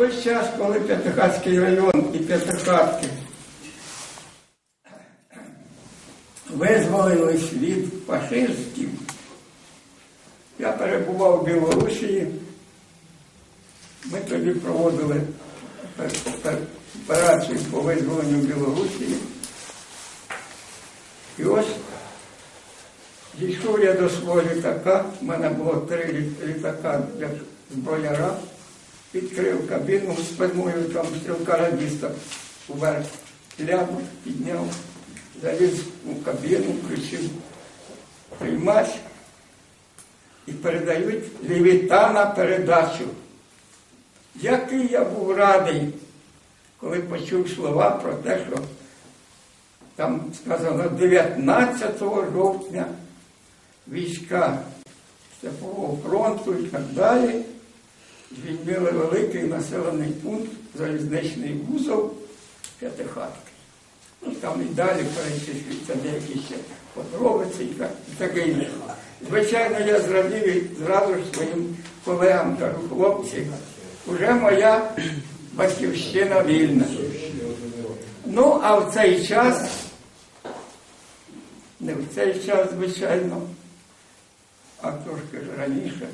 той час, коли П'ятихатський район і П'ятихатки визволились від фашистів, я перебував в Білорусі. Ми тоді проводили пер- пер- операцію по визволенню Білорусі. І ось дійшов я до свого літака, в мене було три лі- літака для зброяра, відкрив кабіну з спиною, там стрілка радіста уверх ляпу, підняв, заліз у кабіну, включив приймач і передають лівіта на передачу. Який я був радий, коли почув слова про те, що там сказано 19 жовтня війська Степового фронту і так далі звільнили великий населений пункт, залізничний вузол П'ятихатки. Ну, там і далі перечислюються деякі ще подробиці і таке інше. Звичайно, я зрадів і зразу ж своїм колегам кажу, хлопці, вже моя батьківщина вільна. Ну, а в цей час, не в цей час, звичайно, а трошки ж раніше,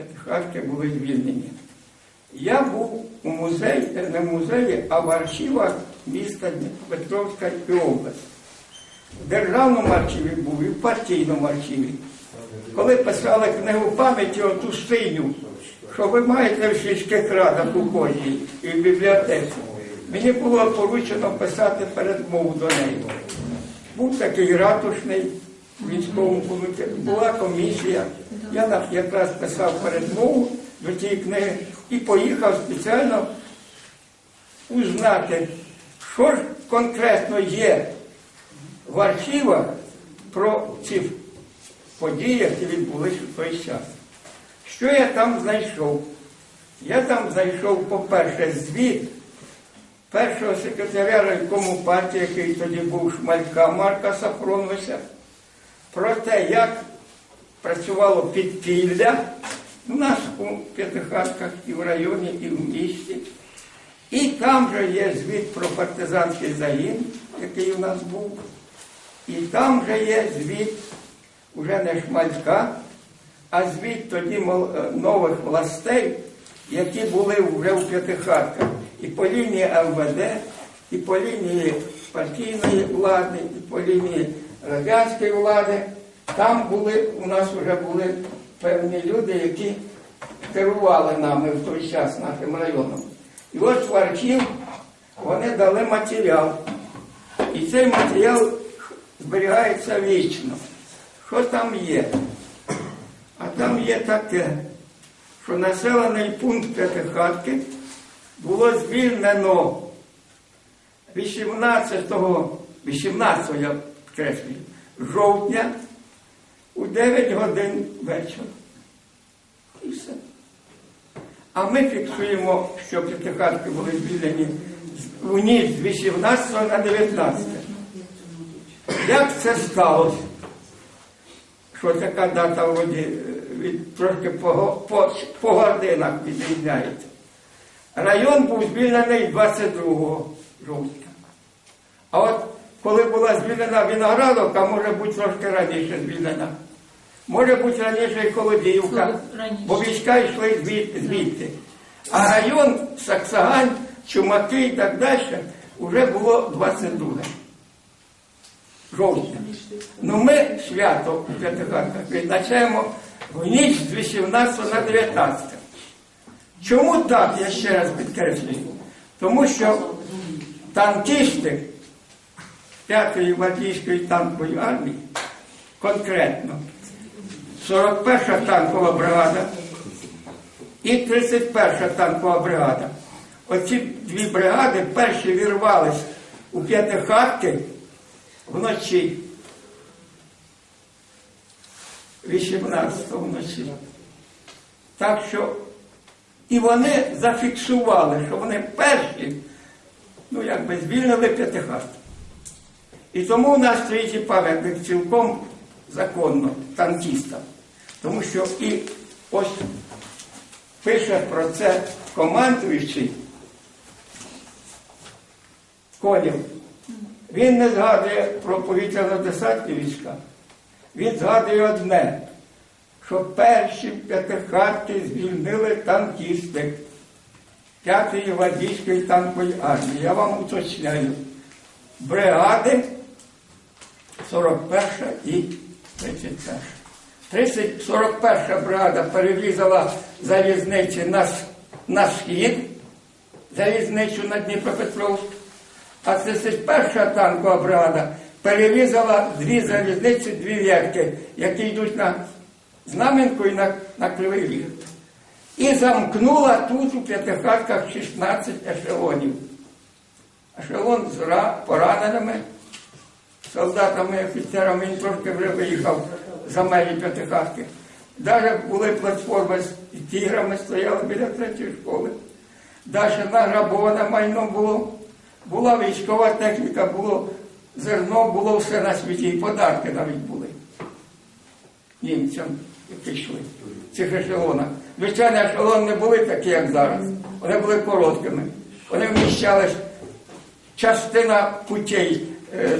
п'ятихатки були звільнені. Я був у музеї, не в музеї, а в архівах міста Дніпропетровська і область. В державному архіві був і в партійному архіві. Коли писали книгу пам'яті оту синю, що ви маєте в сільських радах у кожній і в бібліотеці, мені було поручено писати передмову до неї. Був такий ратушний військовому комітеті, була комісія. Я якраз писав передмову до тієї книги і поїхав спеціально узнати, що ж конкретно є в архівах про ці події, які відбулись у той час. Що я там знайшов? Я там знайшов, по-перше, звіт першого секретаря райкому партії, який тоді був Шмалька Марка Сафроновича, про те, як працювало підпілля у нас у П'ятихатках і в районі, і в місті. І там же є звіт про партизанський загін, який у нас був. І там же є звіт уже не Шмалька, а звіт тоді е, нових властей, які були вже у П'ятихатках. І по лінії ЛВД, і по лінії партійної влади, і по лінії радянської влади. Там були, у нас вже були певні люди, які керували нами в той час нашим районом. І ось в архів вони дали матеріал. І цей матеріал зберігається вічно. Що там є? А там є таке, що населений пункт П'ятихатки було звільнено 18, 18 я підкреслюю, жовтня у 9 годин вечора. І все. А ми фіксуємо, що п'ятихатки були звільнені у ніч з 18 на 19. Як це сталося? Що така дата вроді е, від, трошки по, по, по годинах відрізняється. Район був звільнений 22 жовтня. А от коли була звільнена Виноградовка, може бути трошки раніше звільнена. Може бути раніше і Колодіївка, бо війська йшли звід- звідти. А район Саксагань, Чумаки і так далі вже було 22 жовтня. Ну ми свято у П'ятихатках відзначаємо в ніч з 18 на 19. Чому так, я ще раз підкреслюю? Тому що танкісти 5-ї гвардійської танкової армії, конкретно 41-ша танкова бригада і 31-ша танкова бригада. Оці дві бригади перші вірвались у П'ятихатки вночі. 18 вночі. Так що і вони зафіксували, що вони перші, ну якби звільнили п'ятихатки. І тому нас стоїть пам'ятник цілком законно танкістам. Тому що і ось пише про це командуючий Колів. Він не згадує про повітряно-десантні війська. Він згадує одне, що перші п'ятихатки звільнили танкісти п'ятої гвардійської танкової армії. Я вам уточняю. Бригади 41 і 31. 41 бригада перерізала залізниці на, на схід, залізничу на Дніпропетровськ, а 31 танкова бригада перерізала дві залізниці, дві в'ятки, які йдуть на Знаменку і на, на Кривий Ріг. І замкнула тут у п'ятихатках 16 ешелонів. Ешелон з пораненими солдатами, офіцерами, він трошки вже виїхав за межі п'ятихатки. Навіть були платформи з тіграми, стояли біля третьої школи. Далі награбоване майно було. Була військова техніка, було зерно, було все на світі, і подарки навіть були німцям, які йшли в цих ешелонах. Звичайно, ешелони не були такі, як зараз. Вони були короткими. Вони вміщали частина путей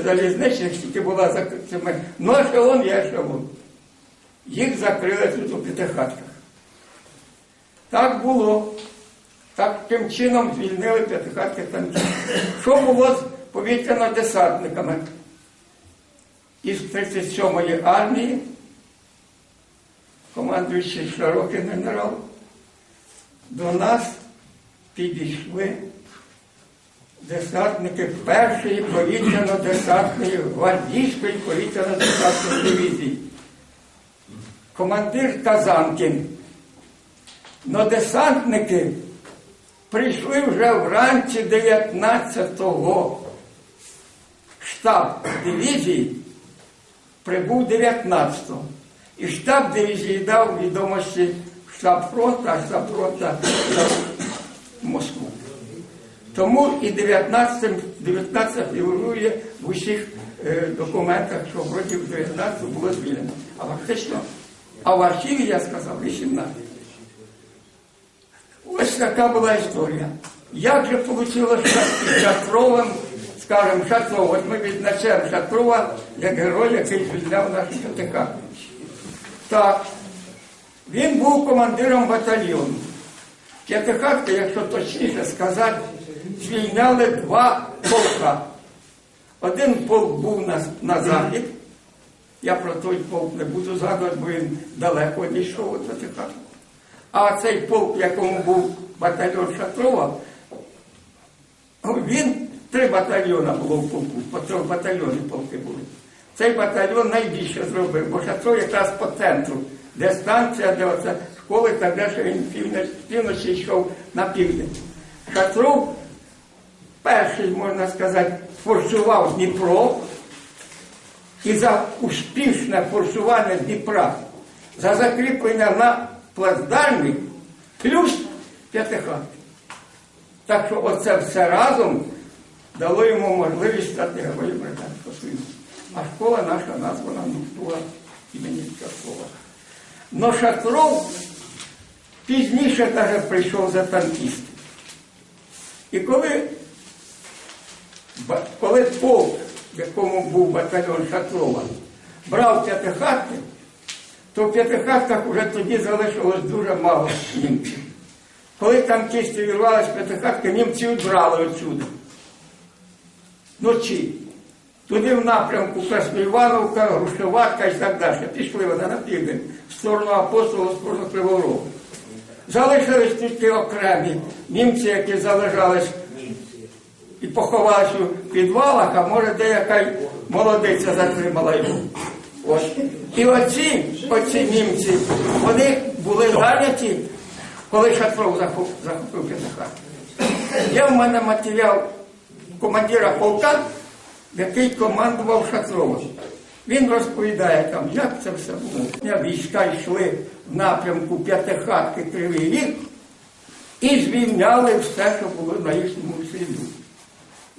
залізничних, тільки була за цими. Ну, ешелон є ешелон. Їх закрили тут у п'ятихатках. Так було. Таким чином звільнили п'ятихатки танків. Що було з повітряно-десантниками? Із 37-ї армії, командуючий широкий генерал, до нас підійшли десантники першої повітряно-десантної гвардійської повітряно-десантної дивізії. Командир Казанкін. Но десантники прийшли вже вранці 19-го. Штаб дивізії прибув 19-го. І штаб дивізії дав відомості штаб фронту, а штаб фронту дав в Москву. Тому і 19, 19 фігурує в усіх е, документах, що в 19 було звільнено. А фактично, а в архіві я сказав 18. Ось така була історія. Як же вийшло з Шатровим, скажімо, Шатров, от ми відзначаємо Шатрова як герой, який звільняв наші КТК. Так, він був командиром батальйону. П'ятихатки, якщо точніше сказати, звільняли два полка. Один полк був на, на захід. Я про той полк не буду згадувати, бо він далеко дійшов від П'ятихатки. А цей полк, в якому був батальйон Шатрова, він три батальйони було в полку, по трьох батальйоні полки були. Цей батальйон найбільше зробив, бо Шатров якраз по центру, де станція, де оце школи, так далі він півночі йшов на південь. Шатров перший, можна сказати, форсував Дніпро і за успішне форсування Дніпра, за закріплення на плацдармі, плюс п'ятихатки. Так що оце все разом дало йому можливість стати героєм Радянського Союзу. А школа наша названа Нуктура імені Шатрова. Но Шатров пізніше навіть прийшов за танкістів. І коли, коли полк, в якому був батальйон Шатрова, брав п'ятихатки, то в п'ятихатках вже тоді залишилось дуже мало німців. Коли танкісти вірвалися в п'ятихатки, німці відбрали отсюди. Вночі. Туди в напрямку Красноївановка, Грушеватка і так далі. Пішли вони на південь, в сторону апостола, в сторону Кривого Рогу. Залишились тільки окремі німці, які залежались і поховалися у підвалах, а може деяка молодиця затримала його. Ось. І оці, оці німці, вони були зайняті, коли Шатров захоп- захопив П'ятихат. Є в мене матеріал командира полка, який командував Шатровим. Він розповідає там, як це все було. Війська йшли в напрямку П'ятихатки Кривий Ріг і звільняли все, що було на їхньому сліду.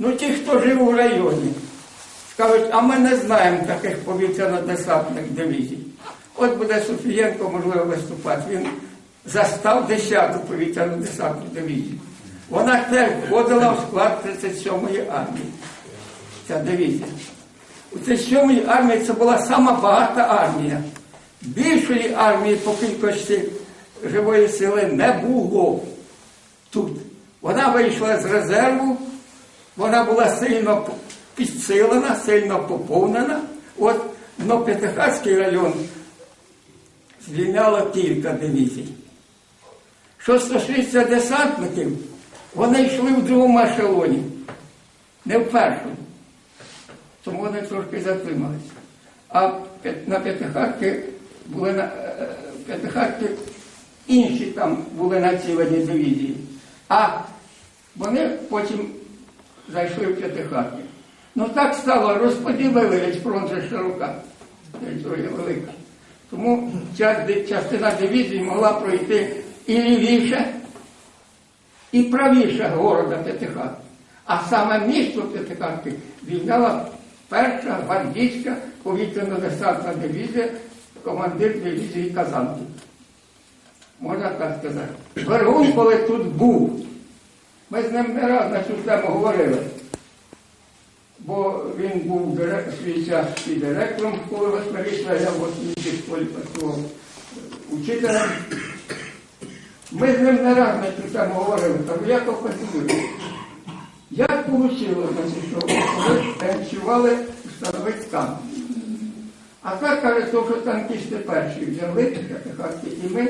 Ну, ті, хто жив у районі, скажуть, а ми не знаємо таких повітряно-десантних дивізій. От буде Софієнко, можливо, виступати. Він застав 10-ту повітряну десантну дивізію. Вона теж входила в склад 37-ї армії. Ця дивізія. У 37-ї армії це була сама багата армія. Більшої армії по кількості живої сили не було тут. Вона вийшла з резерву, вона була сильно підсилена, сильно поповнена. От П'ятихатський район звільняло кілька дивізій. Що стосується десантників, вони йшли в другому ешелоні, не в першому. Тому вони трошки затрималися. А на п'ятихатки були на е, п'ятихатки інші там були націлені дивізії. А вони потім зайшли в п'ятихатки. Ну так стало, розподілили весь фронт же широка, територія велика. Тому ця частина дивізії могла пройти і лівіше, і правіше города П'ятихатки. А саме місто П'ятихатки звільняла перша гвардійська повітряно-десантна дивізія, командир дивізії Казанки. Можна так сказати. Вергун, коли тут був, ми з ним не раз на цю тему говорили. Бо він був свій час і директором школи восьмирічної, я в освітній школі працював е, учителем. Ми з ним не раз на цю тему говорили, кажу, як опрацювали. Як вийшло, значить, що танцювали встановити танк? А так каже, то, що танкісти перші взяли п'ятихатки, і ми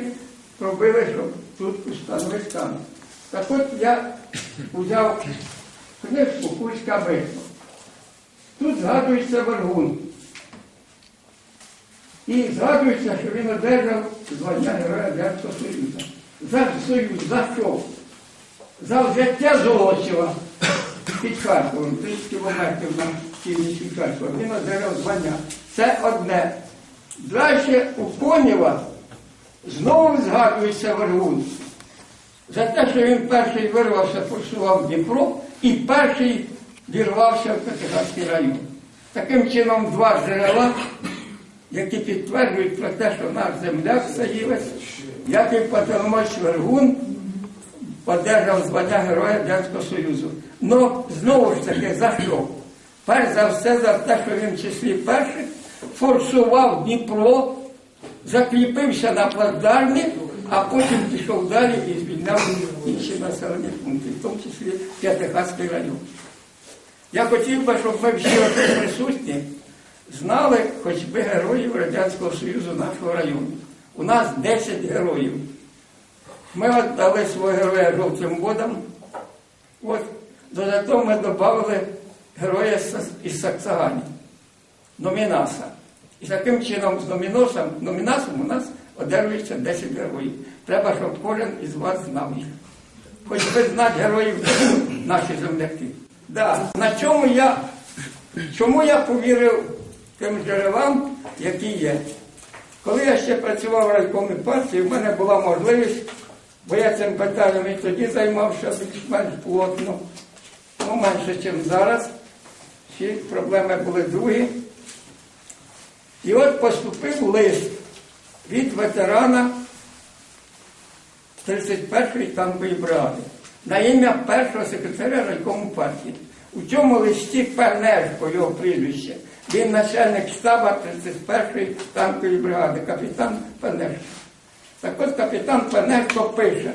робили, щоб тут встановити танк. Так от я взяв книжку Кульська битва. Тут згадується Варгун. І згадується, що він одержав звання Героя Радянського Союзу. За Союз, за що? За взяття Золочева під Харковом, 30 кілометрів на північ від Харкова. Він одержав звання. Це одне. Далі у Конєва знову згадується Варгун. За те, що він перший вирвався, форсував Дніпро і перший вірвався в Петихатський район. Таким чином, два джерела, які підтверджують про те, що наш земляк Саївець, як і Патономоч Вергун, одержав звання Героя Радянського Союзу. Ну, знову ж таки, за що? Перш за все, за те, що він в числі перших форсував Дніпро, закріпився на плацдармі, а потім пішов далі і звільняв інші населені пункти, в тому числі П'ятихатський район. Я хотів би, щоб ми всі присутні знали хоч би героїв Радянського Союзу нашого району. У нас 10 героїв. Ми от дали свого героя жовтим водам. От додатково ми додали героя із Саксагані, Номінаса. І таким чином з номіносом, номінасом у нас одержується 10 героїв. Треба, щоб кожен із вас знав їх. Хоч би знати героїв наші земляки. Да. На чому я, чому я повірив тим джерелам, які є? Коли я ще працював в райкомі партії, в мене була можливість, бо я цим питанням і тоді займався більш-менш плотно, ну менше, ніж зараз. Всі проблеми були другі. І от поступив лист від ветерана 31-ї танкової бригади на ім'я першого секретаря райкому партії. У цьому листі Пенешко, його прізвище, він начальник штаба 31-ї танкової бригади, капітан Пенешко. Так от капітан Пенешко пише,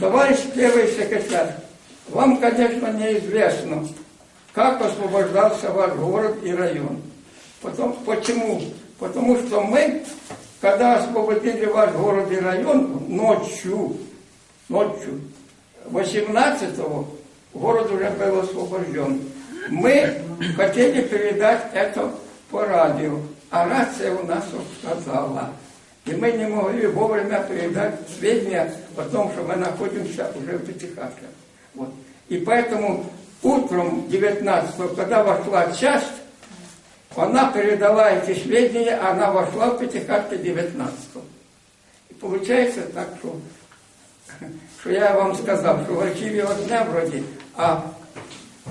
товарищ первый секретарь, вам, конечно, неизвестно, как освобождался ваш город и район. Потом, почему? Потому что мы, когда освободили ваш город и район ночью, ночью, 18-го, город уже был освобожден. Мы хотели передать это по радио, а рация у нас отказала. И мы не могли вовремя передать сведения о том, что мы находимся уже в Пятихатке. Вот. И поэтому утром 19-го, когда вошла часть, она передала эти сведения, она вошла в Пятихатке 19-го. І виходить так, що, що я вам сказав, що в архіві одне вроді, а,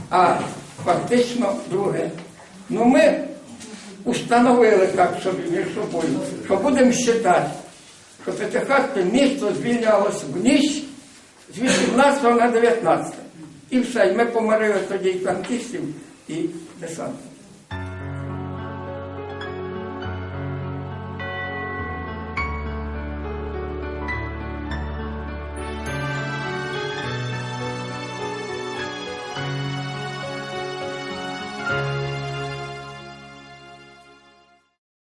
а фактично друге. Ну ми установили так собі між собою, що будемо вважати, що П'ятихатське місто звільнялося в ніч з 18 на 19. І все, і ми помирили тоді і танкістів, і десантів.